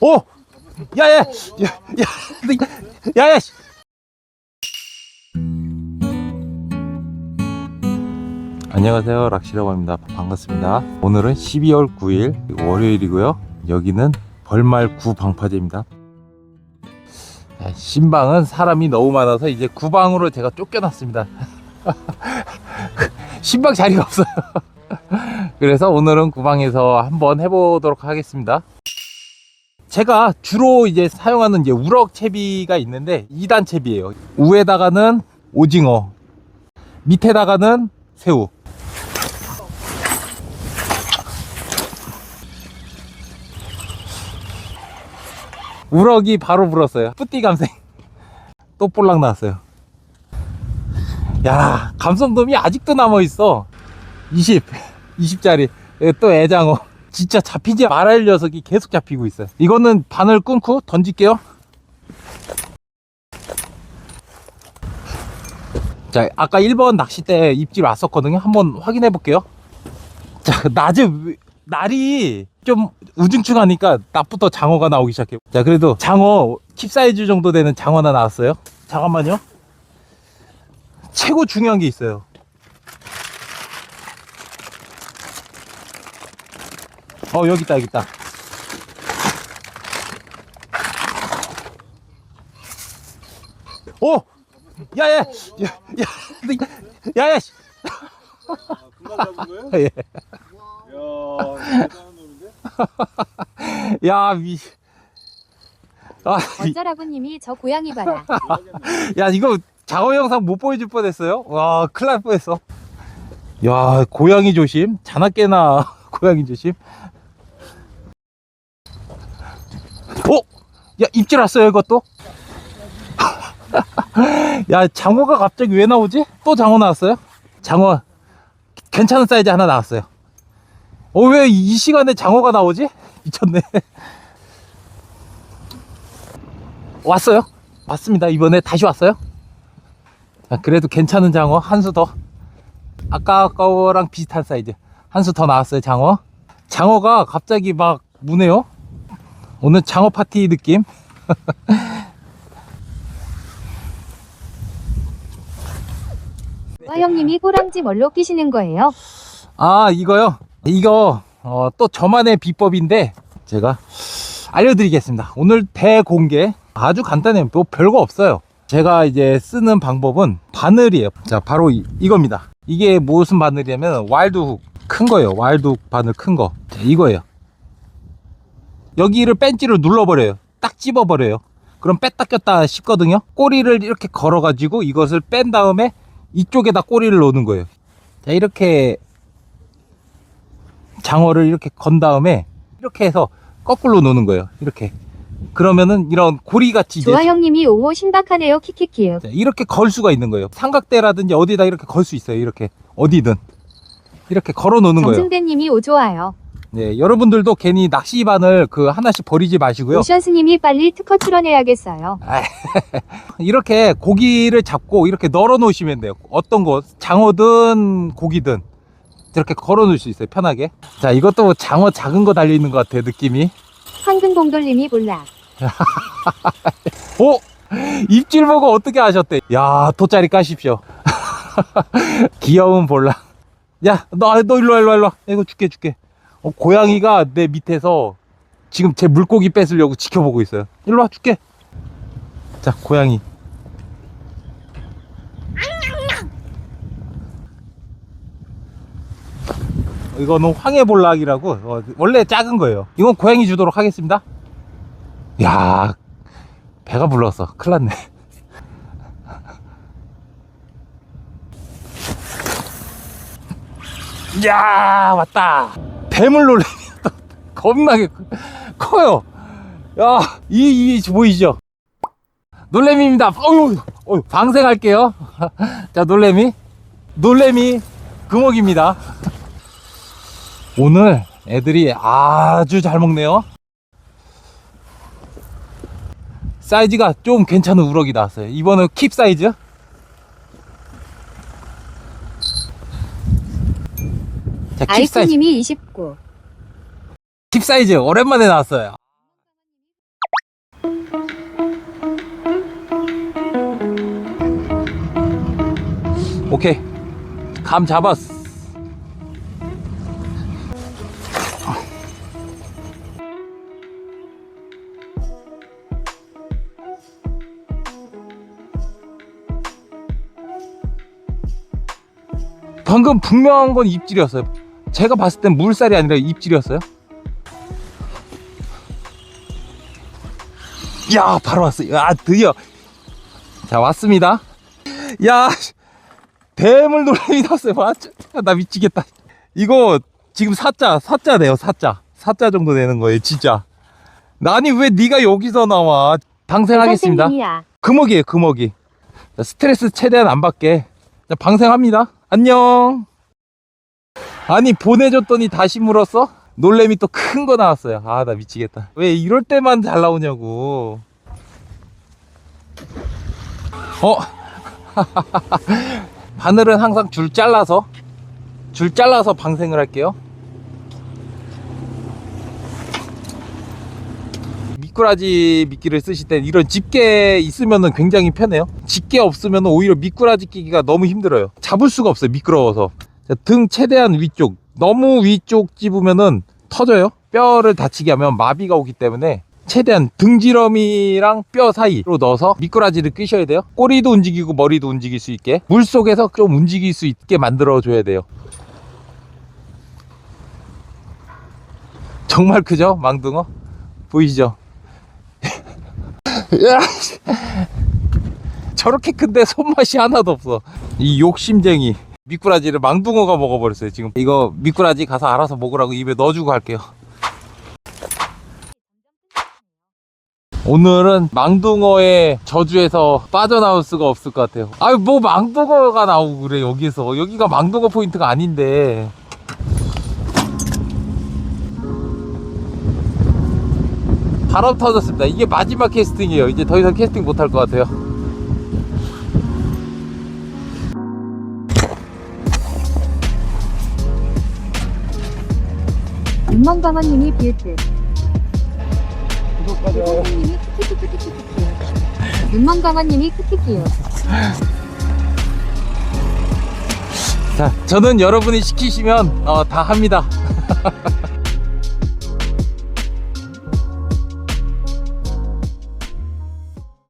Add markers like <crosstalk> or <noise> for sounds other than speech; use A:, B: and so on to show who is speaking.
A: 오! 야, 야, 야, 야, 야, 야, 씨. 안녕하세요. 락시라고 합니다. 반갑습니다. 오늘은 12월 9일 월요일이고요. 여기는 벌말 구 방파제입니다. 야, 신방은 사람이 너무 많아서 이제 구방으로 제가 쫓겨났습니다. <laughs> 신방 자리가 없어요. 그래서 오늘은 구방에서 한번 해보도록 하겠습니다. 제가 주로 이제 사용하는 이제 우럭 채비가 있는데 2단 채비예요. 우에다가는 오징어, 밑에다가는 새우. 우럭이 바로 불었어요. 뿌띠 감생. <laughs> 또 볼락 나왔어요. 야, 감성돔이 아직도 남아 있어. 20, 20짜리. 또 애장어. 진짜 잡히지 말할 녀석이 계속 잡히고 있어요. 이거는 바늘 끊고 던질게요. 자, 아까 1번 낚싯대 입질 왔었거든요. 한번 확인해 볼게요. 자, 낮에, 왜- 날이 좀 우중충하니까 낮부터 장어가 나오기 시작해요. 자, 그래도 장어, 킵 사이즈 정도 되는 장어 하나 나왔어요. 잠깐만요. 최고 중요한 게 있어요. 어, 여기 있다, 여기 있다. 오! 야, 야, 야, 야, 야, 야, 씨.
B: 금방 잡은 거예요?
A: 예.
B: 이야, 대단한 놈인데?
A: 야, 미. 아, 이-
C: 어쩌라고님이 저 고양이 봐라.
A: 야, 이거 장어 영상 못 보여줄 뻔 했어요. 와, 큰일 날 뻔 했어. 야, 고양이 조심. 자나깨나 <laughs> 고양이 조심. 어? 야, 입질 왔어요, 이것도? <laughs> 야, 장어가 갑자기 왜 나오지? 또 장어 나왔어요? 장어, 괜찮은 사이즈 하나 나왔어요. 어, 왜 이 시간에 장어가 나오지? <laughs> 미쳤네. 왔어요? 왔습니다. 이번에 다시 왔어요? 아, 그래도 괜찮은 장어 한 수 더. 아까 거랑 비슷한 사이즈 한 수 더 나왔어요 장어. 장어가 갑자기 막 무네요. 오늘 장어 파티 느낌.
C: 화영님이 꼬랑지 뭘로 끼시는 거예요?
A: 아 이거요. 이거 어, 또 저만의 비법인데 제가 알려드리겠습니다. 오늘 대공개 아주 간단해요. 뭐 별거 없어요. 제가 이제 쓰는 방법은 바늘이에요. 자 바로 이, 이겁니다. 이게 무슨 바늘이냐면 와일드훅 큰 거예요. 와일드훅 바늘 큰 거. 자, 이거예요. 여기를 뺀지를 눌러버려요. 딱 집어버려요. 그럼 뺐다 꼈다 씹거든요. 꼬리를 이렇게 걸어 가지고 이것을 뺀 다음에 이쪽에다 꼬리를 놓는 거예요. 자 이렇게 장어를 이렇게 건 다음에 이렇게 해서 거꾸로 노는 거예요. 이렇게. 그러면은 이런 고리같이 이제
C: 조화영님이 오호 신박하네요. 키키키요.
A: 자, 이렇게 걸 수가 있는 거예요. 삼각대라든지 어디다 이렇게 걸 수 있어요. 이렇게 어디든 이렇게 걸어 놓는 거예요.
C: 정승대님이 오 좋아요.
A: 네, 여러분들도 괜히 낚시반을 그 하나씩 버리지 마시고요.
C: 오션스님이 빨리 특허 출원해야겠어요. <laughs>
A: 이렇게 고기를 잡고 이렇게 널어 놓으시면 돼요. 어떤 거 장어든 고기든 이렇게 걸어 놓을 수 있어요. 편하게. 자, 이것도 장어 작은 거 달려 있는 것 같아요. 느낌이.
C: 황금봉돌님이 몰라.
A: 오! <laughs> 입질 보고 어떻게 하셨대? 야, 돗자리 까십시오. <laughs> 귀여운 볼락. 야, 너, 너 일로 와, 일로 와, 일로 와. 이거 줄게, 줄게. 어, 고양이가 내 밑에서 지금 제 물고기 뺏으려고 지켜보고 있어요. 일로 와, 줄게. 자, 고양이. 이거는 황해볼락이라고 어, 원래 작은 거예요. 이건 고양이 주도록 하겠습니다. 야, 배가 불렀어. 큰일 났네. <laughs> 야, 왔다. 뱀을 놀래미 또 <laughs> 겁나게 커- 커요. 야, 이, 이, 보이죠? 놀래미입니다. 어유, 어유, 방생할게요. <laughs> 자, 놀래미. 놀래미 금옥입니다. 오늘 애들이 아주 잘 먹네요. 사이즈가 좀 괜찮은 우럭이 나왔어요. 이번은 킵 사이즈. 자, 킵 사이즈.
C: 아이코님이 29.
A: 킵 사이즈 오랜만에 나왔어요. 오케이. 감 잡았어. 방금 분명한 건 입질이었어요. 제가 봤을 땐 물살이 아니라 입질이었어요? 야 바로 왔어요. 아 드디어. 자 왔습니다. 야 뱀을 놀래미 났어요. 와, 진짜 나 미치겠다. 이거 지금 사자 사자네요 사자. 사자 정도 되는 거예요 진짜. 아니 왜 네가 여기서 나와? 방생하겠습니다.
C: 선생님이야.
A: 금어기에요 금어기. 자, 스트레스 최대한 안 받게. 자, 방생합니다. 안녕 아니 보내줬더니 다시 물었어? 놀래미 또 큰 거 나왔어요. 아 나 미치겠다. 왜 이럴 때만 잘 나오냐고. 어? <laughs> 바늘은 항상 줄 잘라서? 줄 잘라서 방생을 할게요. 미꾸라지 미끼를 쓰실 때 이런 집게 있으면 굉장히 편해요. 집게 없으면 오히려 미꾸라지 끼기가 너무 힘들어요. 잡을 수가 없어요 미끄러워서. 자, 등 최대한 위쪽 너무 위쪽 집으면은 터져요. 뼈를 다치게 하면 마비가 오기 때문에 최대한 등지러미랑 뼈 사이로 넣어서 미꾸라지를 끄셔야 돼요. 꼬리도 움직이고 머리도 움직일 수 있게 물 속에서 좀 움직일 수 있게 만들어 줘야 돼요. 정말 크죠? 망둥어? 보이시죠. <laughs> 저렇게 큰데 손맛이 하나도 없어. 이 욕심쟁이 미꾸라지를 망둥어가 먹어버렸어요 지금. 이거 미꾸라지 가서 알아서 먹으라고 입에 넣어주고 갈게요. 오늘은 망둥어의 저주에서 빠져나올 수가 없을 것 같아요. 아유 뭐 망둥어가 나오고 그래 여기서. 여기가 망둥어 포인트가 아닌데. 바람 터졌습니다. 이게 마지막 캐스팅이에요. 이제 더 이상 캐스팅 못할 것 같아요
C: 윤멍강원님이 빌트.
B: 구독하자.
C: 선생님이 키키키키키키키요. 윤멍강원님이 키키키요.
A: 자 저는 여러분이 시키시면 어, 다 합니다 <laughs>